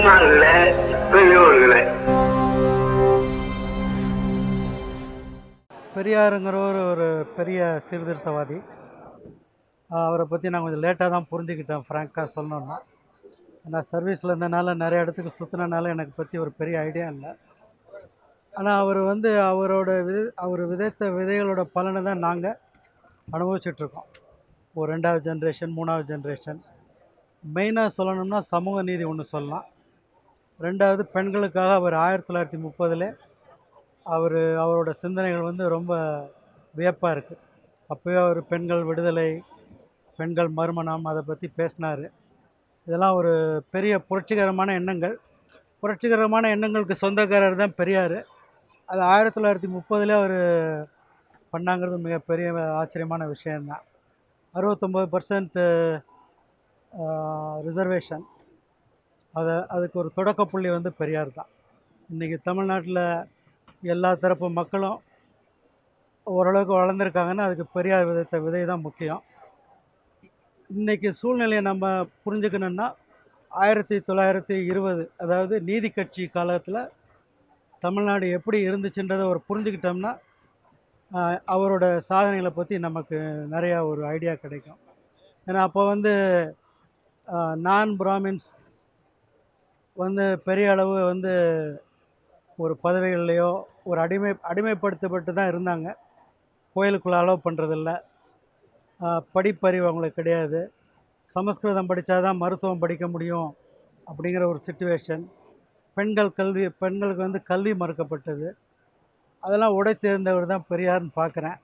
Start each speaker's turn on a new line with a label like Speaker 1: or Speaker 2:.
Speaker 1: முன்னாள்ல பெரியவர்களை பெரியாருங்கிறவர் ஒரு பெரிய சீர்திருத்தவாதி. அவரை பற்றி நான் கொஞ்சம் லேட்டாக தான் புரிஞ்சுக்கிட்டேன் ஃப்ராங்காக சொல்லணும்னா. நான் சர்வீஸில் இருந்தனால நிறைய இடத்துக்கு சுற்றினால எனக்கு பற்றி ஒரு பெரிய ஐடியா இல்லை. ஆனால் அவர் வந்து அவரோட விதை அவர் விதைத்த விதைகளோட பலனை தான் நாங்கள் அனுபவிச்சிட்ருக்கோம் ஒரு ரெண்டாவது ஜென்ரேஷன் மூணாவது ஜென்ரேஷன் மெயினாக சொல்லணும்னா சமூக நீதி ஒன்று சொல்லலாம். ரெண்டாவது பெண்களுக்காக அவர் ஆயிரத்தி தொள்ளாயிரத்தி முப்பதில் அவர் அவரோட சிந்தனைகள் வந்து ரொம்ப வியப்பாக இருக்குது. அப்போயே அவர் பெண்கள் விடுதலை பெண்கள் மறுமணம் அதை பற்றி பேசினார். இதெல்லாம் ஒரு பெரிய புரட்சிகரமான எண்ணங்கள். புரட்சிகரமான எண்ணங்களுக்கு சொந்தக்காரர் தான் பெரியார். அது ஆயிரத்தி தொள்ளாயிரத்தி முப்பதில் அவர் பண்ணாங்கிறது மிகப்பெரிய ஆச்சரியமான விஷயந்தான். அறுபத்தொம்போது பர்சன்ட் ரிசர்வேஷன் அதை அதுக்கு ஒரு தொடக்கப்புள்ளி வந்து பெரியார் தான். இன்றைக்கி தமிழ்நாட்டில் எல்லா தரப்பு மக்களும் ஓரளவுக்கு வளர்ந்துருக்காங்கன்னா அதுக்கு பெரியார் விதைத்த விதை தான் முக்கியம். இன்றைக்கி சூழ்நிலையை நம்ம புரிஞ்சுக்கணுன்னா ஆயிரத்தி தொள்ளாயிரத்தி இருபது அதாவது நீதி கட்சி காலத்தில் தமிழ்நாடு எப்படி இருந்துச்சுன்றதை ஒரு புரிஞ்சுக்கிட்டோம்னா அவரோட சாதனைகளை பற்றி நமக்கு நிறையா ஒரு ஐடியா கிடைக்கும். ஏன்னா அப்போ வந்து நான் பிராமின்ஸ் வந்து பெரிய அளவு வந்து ஒரு பதவிகள்லையோ ஒரு அடிமை அடிமைப்படுத்தப்பட்டு தான் இருந்தாங்க. கோயிலுக்குள்ளே அலோவ் பண்ணுறதில்ல படிப்பறிவு அவங்களுக்கு கிடையாது. சமஸ்கிருதம் படித்தா தான் மருத்துவம் படிக்க முடியும் அப்படிங்கிற ஒரு சுச்சுவேஷன் பெண்கள் கல்வி பெண்களுக்கு வந்து கல்வி மறுக்கப்பட்டது. அதெல்லாம் உடை தேர்ந்தவர் தான் பெரியார்னு பார்க்குறேன்.